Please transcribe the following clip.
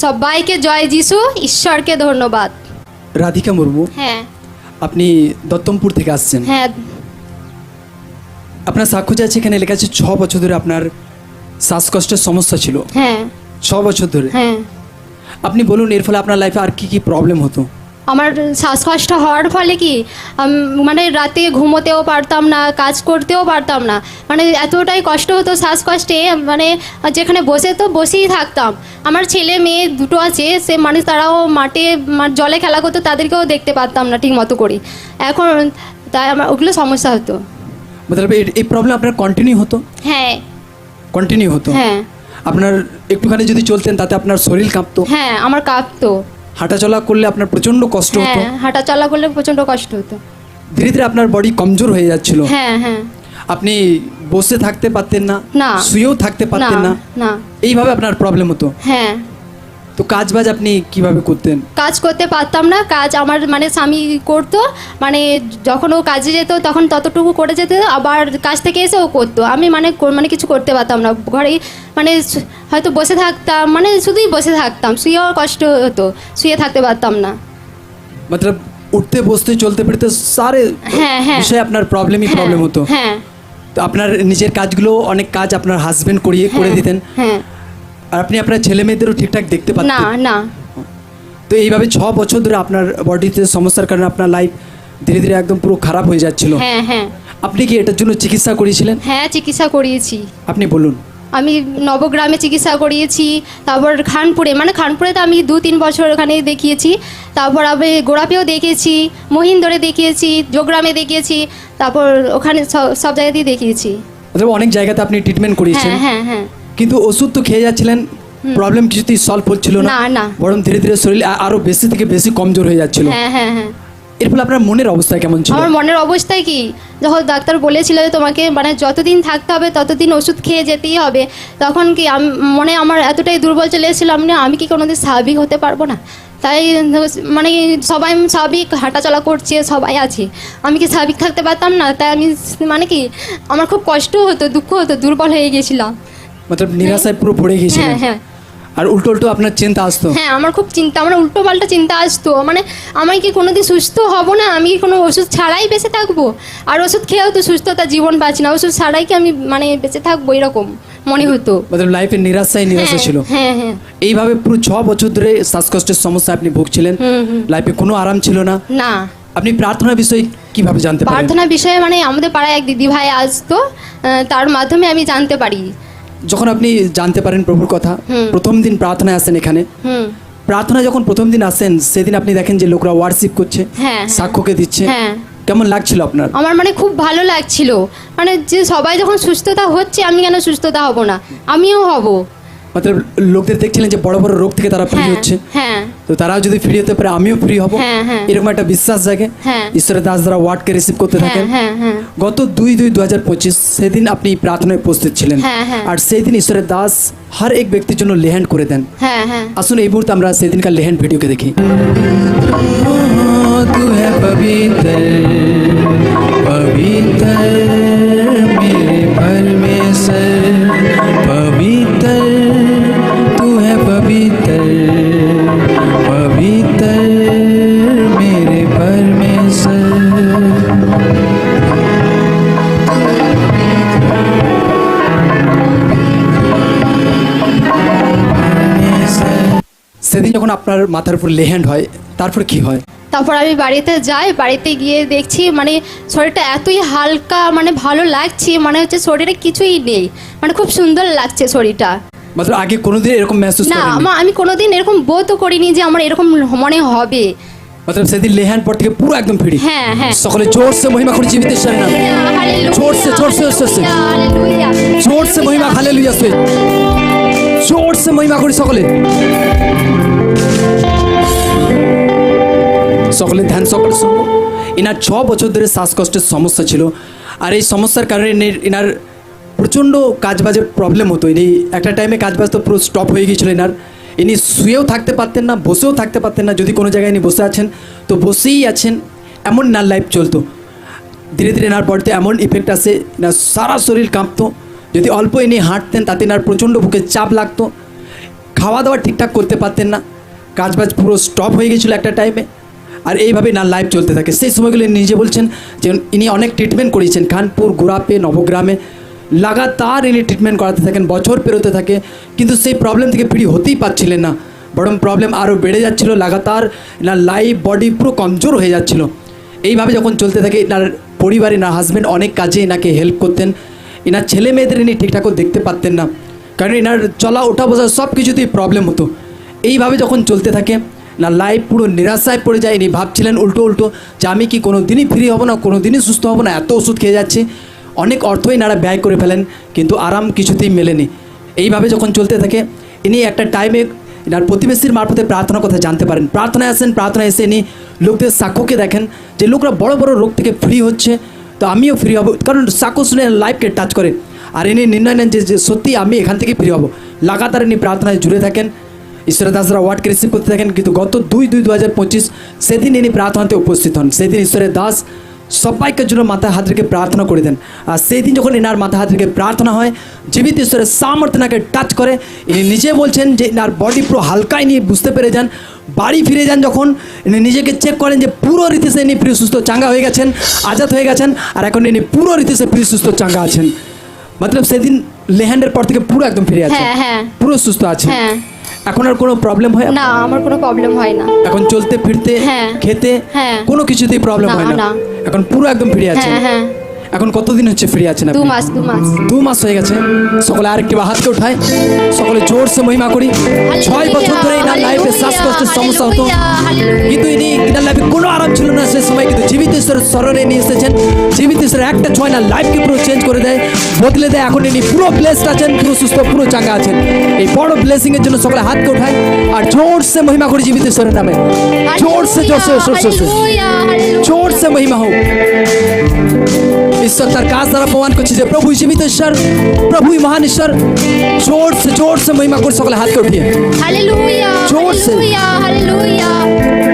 সবাইকে জয় যিশু ঈশ্বরকে ধন্যবাদ। রাধিকা মুর্মু হ্যাঁ। আপনি দত্তমপুর থেকে আসছেন। হ্যাঁ। আপনার সাক্ষ্য যাচ্ছে এখানে লেখা আছে ছ বছর ধরে আপনার শ্বাসকষ্টের সমস্যা ছিল। হ্যাঁ। ছ বছর ধরে। হ্যাঁ। আপনি বলুন এর ফলে আপনার লাইফে আর কি কি প্রবলেম হতো? আমার শ্বাসকষ্ট হওয়ার ফলে কি মানে রাতে ঘুমোতেও পারতাম না কাজ করতেও পারতাম না। মানে এতটাই কষ্ট হতো শ্বাসকষ্টে মানে যেখানে বসে তো বসেই থাকতাম। আমার ছেলে মেয়ে দুটো আছে সে মানে তারাও মাঠে জলে খেলা করতো তাদেরকেও দেখতে পারতাম না ঠিক মতো করে। এখন তাই আমার ওগুলো সমস্যা হতো। মতলব এই প্রবলেম আপনার কন্টিনিউ হতো? হ্যাঁ। কন্টিনিউ হতো? হ্যাঁ। আপনার একটুখানি যদি চলতেন তাতে আপনার শরীর কাঁপতো? হ্যাঁ আমার কাঁপতো। হাঁটাচলা করলে আপনার প্রচণ্ড কষ্ট হতো হ্যাঁ হাঁটা চলা করলে প্রচণ্ড কষ্ট হতো। ধীরে ধীরে আপনার বডি কমজোর হয়ে যাচ্ছিল। হ্যাঁ হ্যাঁ। আপনি বসে থাকতে পারতেন না না। শুয়েও থাকতে না পারতেন না না। এইভাবে আপনার প্রবলেম হতো। হ্যাঁ। তো কাজ বাজ আপনি কীভাবে করতেন? কাজ করতে পারতাম না কাজ আমার মানে স্বামী করতো মানে যখন ও কাজে যেত তখন ততটুকু করে যেত আবার কাজ থেকে এসে ও করতো। আমি মানে মানে কিছু করতে পারতাম না ঘরেই মানে হয়তো বসে থাকতাম মানে শুধুই বসে থাকতাম শুয়েও কষ্ট হতো শুয়ে থাকতে পারতাম না। মতলব উঠতে বসতে চলতে ফিরতে সারে হ্যাঁ, হ্যাঁ। বিষয়ে আপনার প্রবলেমই হ্যাঁ, প্রবলেম হতো। হ্যাঁ। তো আপনার নিজের কাজগুলো অনেক কাজ আপনার হাজবেন্ড করিয়ে করে হ্যাঁ, দিতেন। হ্যাঁ। আর আপনি আপনার ছেলে মেয়েদেরও ঠিকঠাক দেখতে না পাচ্ছেন? না তো এইভাবে ছ বছর ধরে আপনার বডিতে সমস্যার কারণে আপনার লাইফ ধীরে ধীরে একদম পুরো খারাপ হয়ে যাচ্ছিল। হ্যাঁ হ্যাঁ। আপনি কি এটার জন্য চিকিৎসা করিয়েছিলেন? হ্যাঁ চিকিৎসা করিয়েছি। আপনি বলুন। আমি নবগ্রামে চিকিৎসা করিয়েছি তারপর খানপুরে মানে খানপুরে তো আমি দু তিন বছর ওখানে দেখিয়েছি তারপর আমি গোড়াপেও দেখিয়েছি মহিন্দরে দেখিয়েছি যোগগ্রামে দেখিয়েছি তারপর ওখানে সব- সব জায়গাতেই দেখিয়েছি। অনেক জায়গাতে আপনি ট্রিটমেন্ট করিয়েছেন। হ্যাঁ হ্যাঁ হ্যাঁ। কিন্তু ওষুধ তো খেয়ে যাচ্ছিলেন প্রবলেম কিছুতেই সলভ হচ্ছিল না। না। বরং ধীরে ধীরে শরীর আরও বেশি থেকে বেশি কমজোর হয়ে যাচ্ছিল। হ্যাঁ হ্যাঁ হ্যাঁ। এর ফলে আপনার মনের অবস্থা কেমন ছিল? আমার মনের অবস্থায় কি? যখন ডাক্তার বলেছিল যে তোমাকে মানে যতদিন থাকতে হবে ততদিন ওষুধ খেয়ে যেতেই হবে তখন কি মনে আমার এতটাই দুর্বল চলে এসেছিল আমি আমি কি কোনোদিন স্বাভাবিক হতে পারব না? তাই মানে সবাই স্বাভাবিক হাঁটাচলা করছে সবাই আছে। আমি কি স্বাভাবিক থাকতে পারতাম না? তাই আমি মানে কি আমার খুব কষ্ট হতো দুঃখ হতো দুর্বল হয়ে গেছিলাম। মতলব নিরাশায় পুরো পড়ে গিয়েছিলেন হ্যাঁ হ্যাঁ আর উল্টো উল্টো আপনার চিন্তা আসতো হ্যাঁ আমার খুব চিন্তা আমার উল্টো পাল্টা চিন্তা আসতো মানে আমি কি কোনোদিন সুস্থ হব না আমি কি কোনো ওষুধ ছাড়াই বেঁচে থাকব আর ওষুধ খেয়েও তো সুস্থতা জীবন পাচ্ছি না ওষুধ ছাড়াই কি আমি মানে বেঁচে থাকব এরকম মনে হতো মতলব লাইফে নিরাশায় নিরাশা ছিল হ্যাঁ হ্যাঁ এইভাবে পুরো ছ বছর ধরে শ্বাসকষ্টের সমস্যা আপনি ভুগছিলেন। লাইফে কোনো আরাম ছিল না। না। আপনি প্রার্থনা বিষয়ে কীভাবে জানতে পারেন? প্রার্থনা বিষয়ে মানে আমাদের পাড়ায় এক দিদি ভাই আসতো তার মাধ্যমে আমি জানতে পারি। যখন আপনি জানতে পারেন প্রভুর কথা প্রথম দিন প্রার্থনায় আসেন এখানে। প্রার্থনা যখন প্রথম দিন আসেন সেদিন আপনি দেখেন যে লোকরা ওয়ার্শিপ করছে হ্যাঁ, হ্যাঁ। সাক্ষ্যকে দিচ্ছে। হ্যাঁ। কেমন লাগছিল আপনার? আমার মানে খুব ভালো লাগছিল। মানে যে সবাই যখন সুস্থতা হচ্ছে আমি কেন সুস্থতা হব না? আমিও হব। মানে লোকদের দেখছিলেন যে বড় বড় রোগ থেকে তারা ফ্রি হচ্ছে। হ্যাঁ। তো তারাও যদি ফ্রি হতে পারে আমিও ফ্রি হব। হ্যাঁ, হ্যাঁ। এরকম একটা বিশ্বাস জাগে। হ্যাঁ। ঈশ্বরের দাস দ্বারা ওয়ার্ডকে রিসিভ করতে থাকেন গত দুই দুই দু হাজার পঁচিশ সেদিন আপনি প্রার্থনায় উপস্থিত ছিলেন। আর সেই দিন ঈশ্বরের দাস হর এক ব্যক্তির জন্য লেহ্যান্ড করে দেন। আসুন এই মুহূর্তে আমরা সেদিনকার লেহ্যান্ড ভিডিওকে দেখি। तू है যখন আপনার মাথার উপর লেহ্যান্ড হয় তারপর কি হয় তারপর আমি বাড়িতে যাই বাড়িতে গিয়ে দেখছি মানে শরীরটা এতই হালকা মানে ভালো লাগছে মানে হচ্ছে শরীরে কিছুই নেই মানে খুব সুন্দর লাগছে শরীরটা মাত্র আগে কোনোদিন এরকম মেহসুস না করেননি আমা- আমি কোনোদিন এরকম বোধও করিনি যে আমার এরকম মনে হবে मतलब সেদিন লেহ্যান্ড পর থেকে পুরো একদম ফ্রি হ্যাঁ হ্যাঁ সকলে জোর से महिमा করি জীবিতের নাম হালেলুয়া, জোর से जोर से जोर से হালেলুয়া, জোর से महिमा হালেলুয়া সে জোর से महिमा করি সকলে সকলে ধ্যান সকলে শুনব। এনার ছ বছর ধরে শ্বাসকষ্টের সমস্যা ছিল। আর এই সমস্যার কারণে এনে- এনার প্রচণ্ড কাজবাজের প্রবলেম হতো। ইনি একটা টাইমে কাজবাজ তো পুরো স্টপ হয়ে গিয়েছিল এনার। ইনি শুয়েও থাকতে পারতেন না, বসেও থাকতে পারতেন না। যদি কোনো জায়গায় ইনি বসে আছেন, তো বসেই আছেন। এমন নার লাইফ চলতো। ধীরে ধীরে এনার বডিতে এমন ইফেক্ট আসে না সারা শরীর কাঁপতো। যদি অল্প ইনি হাঁটতেন, তাতে এনার প্রচণ্ড বুকে চাপ লাগতো। খাওয়া দাওয়া ঠিকঠাক করতে পারতেন না। কাজবাজ পুরো স্টপ হয়ে গেছিল একটা টাইমে আর এইভাবে না লাইফ চলতে থাকে। সেই সময়গুলো নিজে বলছেন যে ইনি অনেক ট্রিটমেন্ট করিয়েছেন। খানপুর গুড়াপে নবগ্রামে। লাগাতার ইনি ট্রিটমেন্ট করাতে থাকেন, বছর পেরোতে থাকে। কিন্তু সেই প্রবলেম থেকে ফ্রি হতেই পারছিলেন না। বরং প্রবলেম আরও বেড়ে যাচ্ছিল, লাগাতার না লাইফ বডি পুরো কমজোর হয়ে যাচ্ছিল। এইভাবে যখন চলতে থাকে এনার পরিবারে না হাজব্যান্ড অনেক কাজে এনাকে হেল্প করতেন। এনার ছেলে মেয়েদের ইনি ঠিকঠাকও দেখতে পারতেন না। কারণ এনার চলা, ওঠা, বসা সব কিছুতেই প্রবলেম হতো। এইভাবে যখন চলতে থাকে না লাইফ পুরো নিরাশায় পড়ে যায়, ইনি ভাবছিলেন উল্টো উল্টো যে আমি কি কোনো দিনই ফ্রি হব না কোনো দিনই সুস্থ হব না, এত ওষুধ খেয়ে যাচ্ছি। অনেক অর্থই নারা ব্যয় করে ফেলেন, কিন্তু আরাম কিছুতেই মেলেনি। এইভাবে যখন চলতে থাকে, ইনি একটা টাইমে এনার প্রতিবেশীর মারফতে প্রার্থনা কথা জানতে পারেন। প্রার্থনায় আসেন, প্রার্থনায় এসে ইনি লোকদের সাক্ষ্যকে দেখেন যে লোকরা বড় বড় রোগ থেকে ফ্রি হচ্ছে, তো আমিও ফ্রি হব, কারণ সাক্ষ্য শুনে লাইফকে টাচ করে। আর ইনি নির্ণয় নেন যে সত্যি আমি এখান থেকে ফ্রি হব। লাগাতার ইনি প্রার্থনায় জুড়ে থাকেন। ঈশ্বরের দাসরা ওয়ার্ডকে রিসিভ করতে থাকেন কিন্তু গত দুই দুই দু হাজার পঁচিশ সেদিন ইনি প্রার্থনাতে উপস্থিত হন। সেদিন ঈশ্বরের দাস সবাইকে জন্য মাথায় হাত রেখে প্রার্থনা করে দেন। আর সেই দিন যখন এনার মাথায় হাত রেখে প্রার্থনা হয় জীবিত ঈশ্বরের সামর্থ্য নাকে টাচ করে ইনি নিজে বলছেন যে এনার বডি পুরো হালকায় নিয়ে বুঝতে পেরে যান বাড়ি ফিরে যান যখন ইনি নিজেকে চেক করেন যে পুরো রীতিসে ইনি প্রিয় সুস্থ চাঙ্গা হয়ে গেছেন আজাদ হয়ে গেছেন আর এখন ইনি পুরো রীতিসে প্রিয় সুস্থ চাঙ্গা আছেন। মতলব সেদিন লেহ্যান্ডের পর থেকে পুরো একদম ফিরে আছে হ্যাঁ, হ্যাঁ। পুরো সুস্থ আছে হ্যাঁ। এখন আর কোনো প্রবলেম হয় না আমার কোনো প্রবলেম হয় না এখন চলতে ফিরতে হ্যাঁ। খেতে হ্যাঁ। কোনো কিছুতেই প্রবলেম হয় না না। এখন পুরো একদম ফ্রি আছে হ্যাঁ হ্যাঁ এখন কতদিন হচ্ছে ফ্রি আছেন দু মাস দু মাস। মাস হয়ে গেছে। সকলে আরেকটি বা হাতকে উঠায়। সকলে জোরসে মহিমা করি। ছয় বছর ধরে না লাইফে শ্বাসকষ্টের সমস্যা হতো। কিন্তু ইনি এনার লাইফে কোনো আরাম ছিল না। সে সময় কিন্তু জীবিত ঈশ্বরের স্মরণে নিয়ে এসেছেন। জীবিত একটা ছয় না লাইফকে পুরো চেঞ্জ করে দেয় বদলে দেয়। এখন ইনি পুরো ব্লেসড আছেন পুরো সুস্থ পুরো চাঙ্গা আছেন। এই বড় ব্লেসিংয়ের জন্য সকলে হাতকে উঠায় আর জোরসে মহিমা করি জীবিত ঈশ্বরের নামে। জোর সে জোর সে মহিমা হোক। ঈশ্বর তার কাজ দ্বারা প্রমাণ করছে যে প্রভু জীবিত ঈশ্বর প্রভুই মহান ঈশ্বর। জোর সে জোর সে মহিমা করে সকলে হাতকে উঠিয়ে জোর হালেলুয়া